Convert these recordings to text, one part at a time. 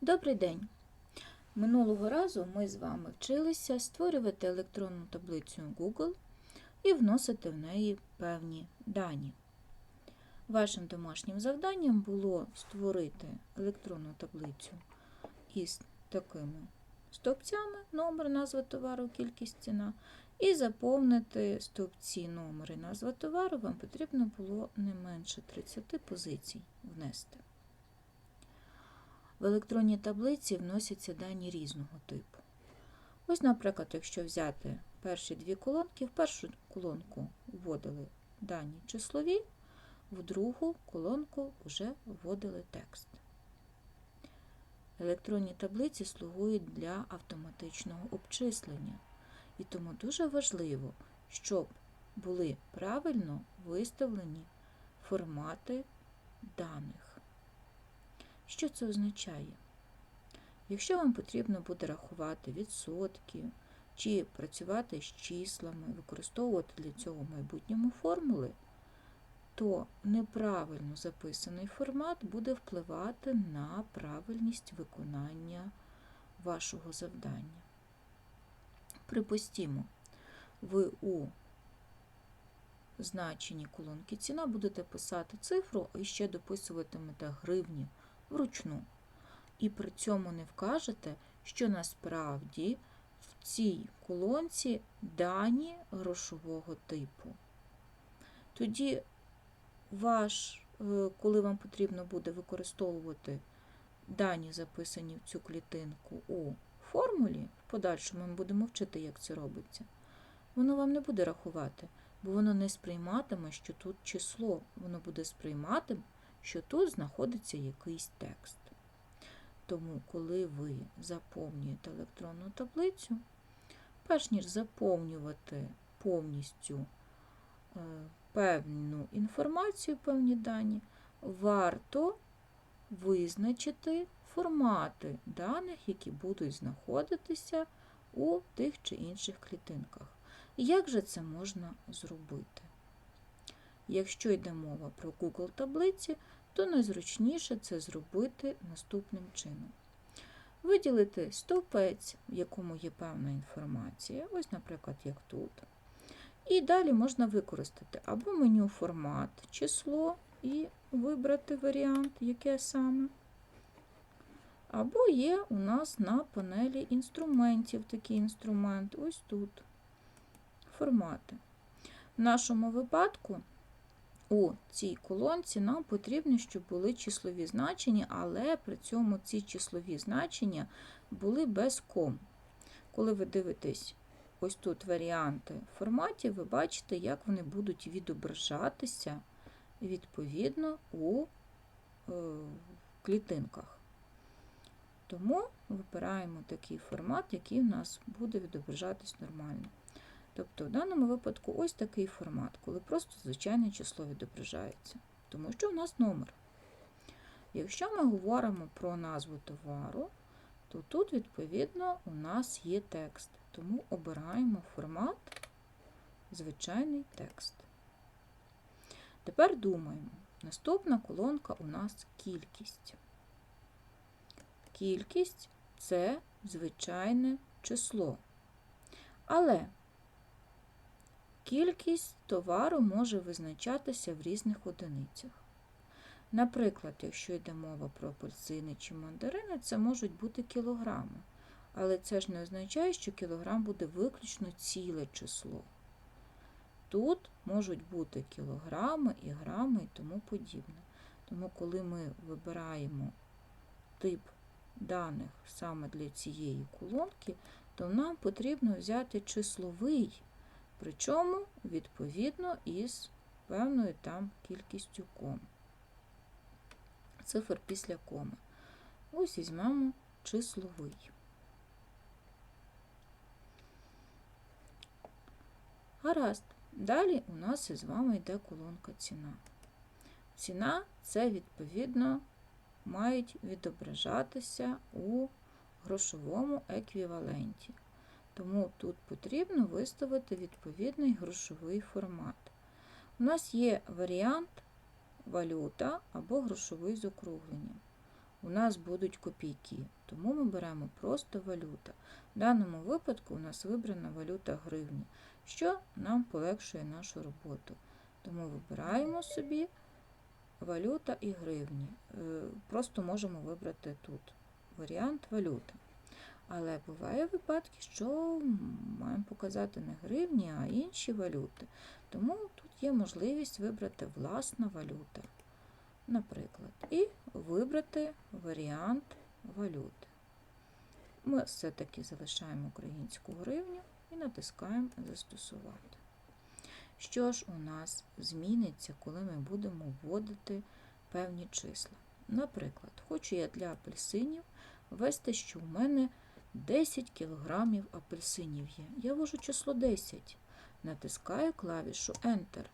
Добрий день! Минулого разу ми з вами вчилися створювати електронну таблицю Google і вносити в неї певні дані. Вашим домашнім завданням було створити електронну таблицю із такими стовпцями, номер, назва товару, кількість ціна, і заповнити стовпці номер і назва товару вам потрібно було не менше 30 позицій внести. В електронній таблиці вносяться дані різного типу. Ось, наприклад, якщо взяти перші дві колонки, в першу колонку вводили дані числові, в другу колонку вже вводили текст. Електронні таблиці слугують для автоматичного обчислення, і тому дуже важливо, щоб були правильно виставлені формати даних. Що це означає? Якщо вам потрібно буде рахувати відсотки чи працювати з числами, використовувати для цього в майбутньому формули, то неправильно записаний формат буде впливати на правильність виконання вашого завдання. Припустімо, ви у значенні колонки ціна будете писати цифру і ще дописуватимете гривні вручну. І при цьому не вкажете, що насправді в цій колонці дані грошового типу. Тоді ваш, е, коли вам потрібно буде використовувати дані, записані в цю клітинку у формулі, в подальшому ми будемо вчити, як це робиться, воно вам не буде рахувати, бо воно не сприйматиме, що тут число, воно буде сприймати, що тут знаходиться якийсь текст. Тому, коли ви заповнюєте електронну таблицю, перш ніж заповнювати повністю е, певну інформацію, певні дані, варто визначити формати даних, які будуть знаходитися у тих чи інших клітинках. Як же це можна зробити? Якщо йде мова про Google таблиці, то найзручніше це зробити наступним чином. Виділити стовпець, в якому є певна інформація, ось, наприклад, як тут. І далі можна використати або меню формат, число і вибрати варіант, яке саме. Або є у нас на панелі інструментів такий інструмент, ось тут. Формати. В нашому випадку у цій колонці нам потрібно, щоб були числові значення, але при цьому ці числові значення були без ком. Коли ви дивитесь ось тут варіанти форматів, ви бачите, як вони будуть відображатися відповідно у е, клітинках. Тому вибираємо такий формат, який у нас буде відображатись нормально. Тобто, в даному випадку ось такий формат, коли просто звичайне число відображається, тому що у нас номер. Якщо ми говоримо про назву товару, то тут, відповідно, у нас є текст, тому обираємо формат звичайний текст. Тепер думаємо, наступна колонка у нас кількість. Кількість це звичайне число. Але Кількість товару може визначатися в різних одиницях. Наприклад, якщо йде мова про апельсини чи мандарини, це можуть бути кілограми. Але це ж не означає, що кілограм буде виключно ціле число. Тут можуть бути кілограми і грами і тому подібне. Тому, коли ми вибираємо тип даних саме для цієї колонки, то нам потрібно взяти числовий. Причому, відповідно, із певною там кількістю ком. Цифр після коми. Ось візьмемо числовий. Гаразд. Далі у нас із вами йде колонка ціна. Ціна це, відповідно, мають відображатися у грошовому еквіваленті. Тому тут потрібно виставити відповідний грошовий формат. У нас є варіант валюта або грошовий з округленням. у нас будуть копійки. Тому ми беремо просто валюта. В даному випадку у нас вибрана валюта гривні, що нам полегшує нашу роботу. Тому вибираємо собі валюта і гривні. Е, Просто можемо вибрати тут варіант валюта. Але буває випадки, що маємо показати не гривні, а інші валюти. Тому тут є можливість вибрати власна валюта, наприклад, і вибрати варіант валюти. Ми все-таки залишаємо українську гривню і натискаємо Застосувати. Що ж у нас зміниться, коли ми будемо вводити певні числа? Наприклад, хочу я для апельсинів ввести, що у мене 10 кг апельсинів є. Я ввожу число 10, натискаю клавішу Enter.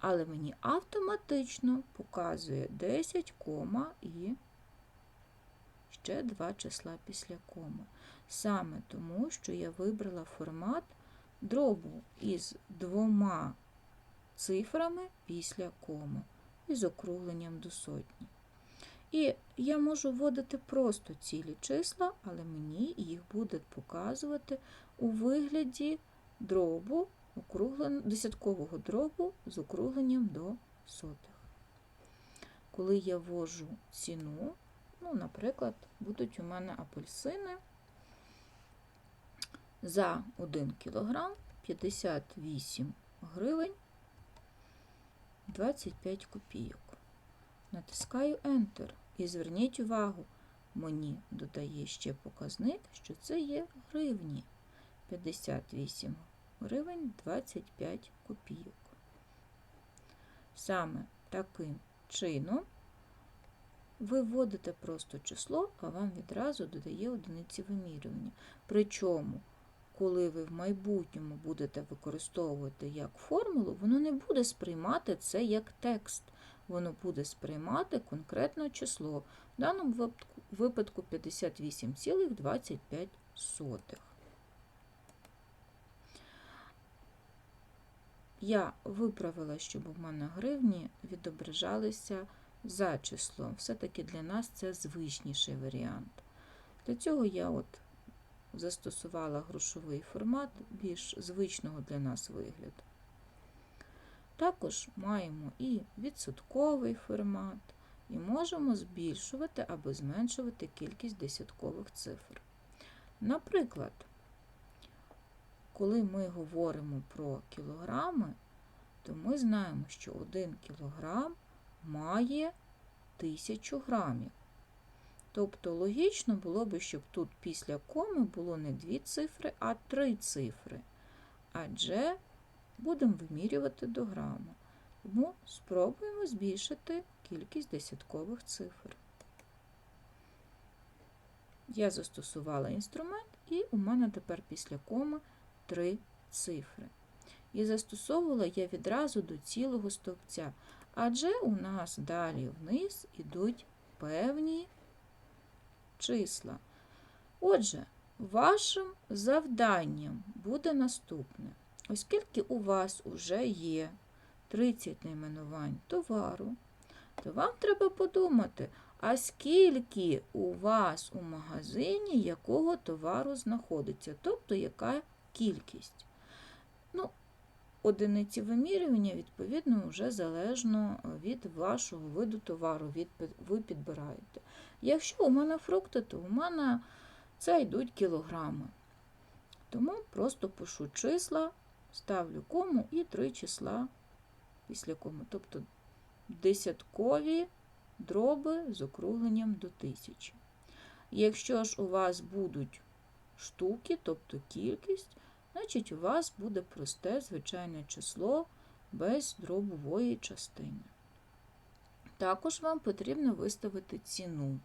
Але мені автоматично показує 10, кома і ще два числа після коми. Саме тому, що я вибрала формат дробу із двома цифрами після коми і з округленням до сотні. І я можу вводити просто цілі числа, але мені їх буде показувати у вигляді дробу, десяткового дробу з округленням до сотих. Коли я ввожу ціну, ну, наприклад, будуть у мене апельсини за 1 кг 58 гривень 25 копійок. Натискаю Enter і зверніть увагу, мені додає ще показник, що це є гривні 58 гривень 25 копійок. Саме таким чином ви вводите просто число, а вам відразу додає одиниці вимірювання. Причому, коли ви в майбутньому будете використовувати як формулу, воно не буде сприймати це як текст. Воно буде сприймати конкретне число, в даному випадку- випадку 58,25. Я виправила, щоб у мене гривні відображалися за числом. Все-таки для нас це звичніший варіант. Для цього я от застосувала грошовий формат більш звичного для нас вигляду. Також маємо і відсотковий формат, і можемо збільшувати або зменшувати кількість десяткових цифр. Наприклад, коли ми говоримо про кілограми, то ми знаємо, що 1 кілограм має 1000 грамів. Тобто логічно було б, щоб тут після коми було не дві цифри, а три цифри. Адже будемо вимірювати до граму. Тому спробуємо збільшити кількість десяткових цифр. Я застосувала інструмент, і у мене тепер після коми три цифри. І застосовувала я відразу до цілого стовпця, адже у нас далі вниз ідуть певні числа. Отже, вашим завданням буде наступне. Оскільки у вас вже є 30 найменувань товару, то вам треба подумати, а скільки у вас у магазині якого товару знаходиться, тобто яка кількість. Ну, Одиниці вимірювання, відповідно, вже залежно від вашого виду товару, від, ви підбираєте. Якщо у мене фрукти, то у мене це йдуть кілограми. Тому просто пишу числа, ставлю кому і три числа після кому. Тобто десяткові дроби з округленням до тисячі. Якщо ж у вас будуть штуки, тобто кількість, значить у вас буде просте звичайне число без дробової частини. Також вам потрібно виставити ціну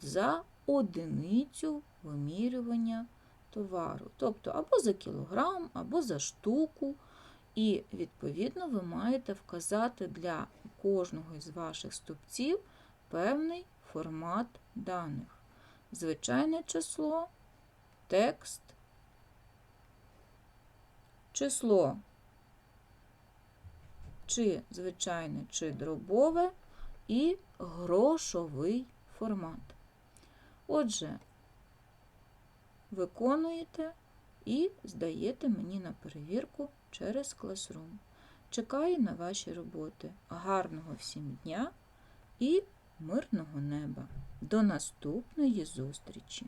за одиницю вимірювання товару, тобто або за кілограм, або за штуку. І, відповідно, ви маєте вказати для кожного із ваших стовпців певний формат даних. Звичайне число, текст, число чи звичайне, чи дробове, і грошовий формат. Отже, виконуєте і здаєте мені на перевірку через Classroom. Чекаю на ваші роботи. Гарного всім дня і мирного неба. До наступної зустрічі!